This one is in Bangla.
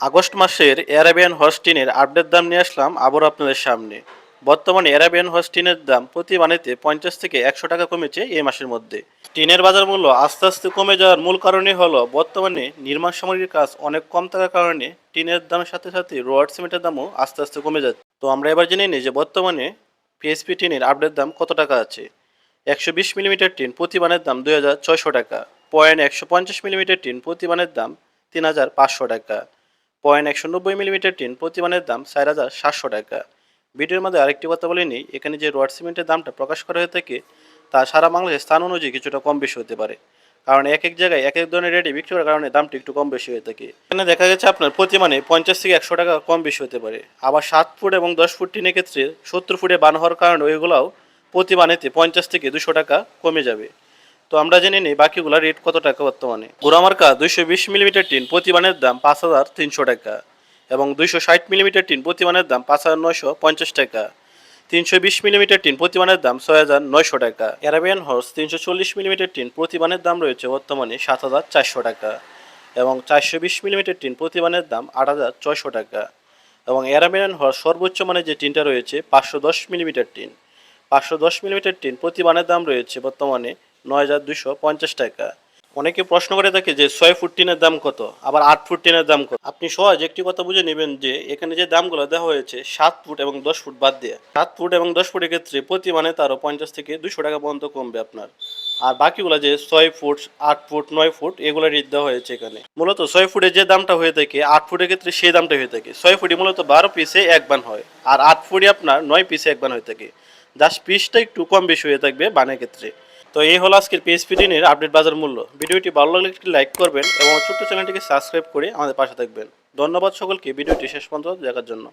আগস্ট মাসের অ্যারাবিয়ান হস্টিনের আপডেট দাম নিয়ে আসলাম আবার আপনাদের সামনে। বর্তমানে অ্যারাবিয়ান হস্টিনের দাম প্রতি বানেতে পঞ্চাশ থেকে একশো টাকা কমেছে এই মাসের মধ্যে। টিনের বাজার মূল্য আস্তে আস্তে কমে যাওয়ার মূল কারণই হলো বর্তমানে নির্মাণ সামগ্রীর কাজ অনেক কম থাকার কারণে টিনের দামের সাথে সাথে রোয়ার্ড সিমেন্টের দামও আস্তে আস্তে কমে যাচ্ছে। তো আমরা এবার জেনে নিই যে বর্তমানে পিএসপি টিনের আপডেট দাম কত টাকা আছে। একশো বিশ মিলিমিটার টিন প্রতি বানের দাম দুই হাজার ছয়শো টাকা। পয়েন্ট একশো পঞ্চাশ মিলিমিটার টিন প্রতি বানের দাম তিন হাজার পাঁচশো টাকা। পয়েন্ট একশো নব্বই মিলিমিটার টিন প্রতিমানের দাম চার হাজার সাতশো টাকা। ভিডিওর মধ্যে আরেকটি কথা বলে নিই, এখানে যে রড সিমেন্টের দামটা প্রকাশ করা হয়ে থাকে, তা সারা বাংলাদেশের স্থান অনুযায়ী কিছুটা কম বেশি হতে পারে। কারণ এক এক জায়গায় এক এক ধরনের রেটে বিক্রি করার কারণে দামটা একটু কম বেশি হয়ে থাকে। এখানে দেখা গেছে আপনার প্রতি মানে পঞ্চাশ থেকে একশো টাকা কম বেশি হতে পারে। আবার সাত ফুট এবং দশ ফুট টিনের ক্ষেত্রে সত্তর ফুটে বান হওয়ার কারণে ওইগুলাও প্রতি মানেতে পঞ্চাশ থেকে দুশো টাকা কমে যাবে। তো আমরা জেনে নিই বাকিগুলা রেট কত টাকা বর্তমানে? গোরামার্কা দুইশো বিশ মিলিমিটার টিন প্রতিমানের দাম পাঁচ হাজার তিনশো টাকা এবং দুইশো ষাট মিলিমিটার টিন প্রতিমানের দাম পাঁচ হাজার নয়শো পঞ্চাশ টাকা। তিনশো বিশ মিলিমিটার টিন প্রতিমানের দাম ছয় হাজার নয়শো টাকা। অ্যারাবিয়ান হর্স তিনশো চল্লিশ মিলিমিটার টিন প্রতিমানের দাম রয়েছে বর্তমানে সাত হাজার চারশো টাকা এবং চারশো বিশ মিলিমিটার টিন প্রতিমানের দাম আট হাজার ছয়শো টাকা এবং অ্যারাবিয়ান হর্স সর্বোচ্চ মানের যে টিনটা রয়েছে পাঁচশো দশ মিলিমিটার টিন। পাঁচশো দশ মিলিমিটার টিন প্রতিমানের দাম রয়েছে বর্তমানে নয় হাজার দুশো পঞ্চাশ টাকা। অনেকে প্রশ্ন করে থাকে যে ছয় ফুট টিনের দাম কত? আবার আট ফুট টিনের দাম কত? আপনি সহজ একটি কথা বুঝে নেবেন যে এখানে যে দামগুলো দেওয়া হয়েছে, সাত ফুট এবং দশ ফুট বাদ দিয়ে। সাত ফুট এবং দশ ফুটের ক্ষেত্রে প্রতি মানে তারও পঞ্চাশ থেকে দুশো টাকা পর্যন্ত কমবে আপনার। আর বাকিগুলো যে ছয় ফুট, আট ফুট, নয় ফুট, এগুলো রেট দেওয়া হয়েছে এখানে। মূলত ছয় ফুটে যে দামটা হয়ে থাকে, আট ফুটের ক্ষেত্রে সেই দামটা হয়ে থাকে। ছয় ফুটে মূলত বারো পিসে এক বান হয়। আর আট ফুটে আপনার নয় পিসে এক বান হয়ে থাকে। জাস্ট পিসটা একটু কম বেশি হয়ে থাকবে বানের ক্ষেত্রে। তো এই হলো আজকের পিএসপি দিনের আপডেট বাজার মূল্য। ভিডিওটি ভালো লাগলে একটি লাইক করবেন এবং ছোট্ট চ্যানেলটিকে সাবস্ক্রাইব করে আমাদের পাশে থাকবেন। ধন্যবাদ সকলকে, ভিডিওটি শেষ পর্যন্ত দেখার জন্য।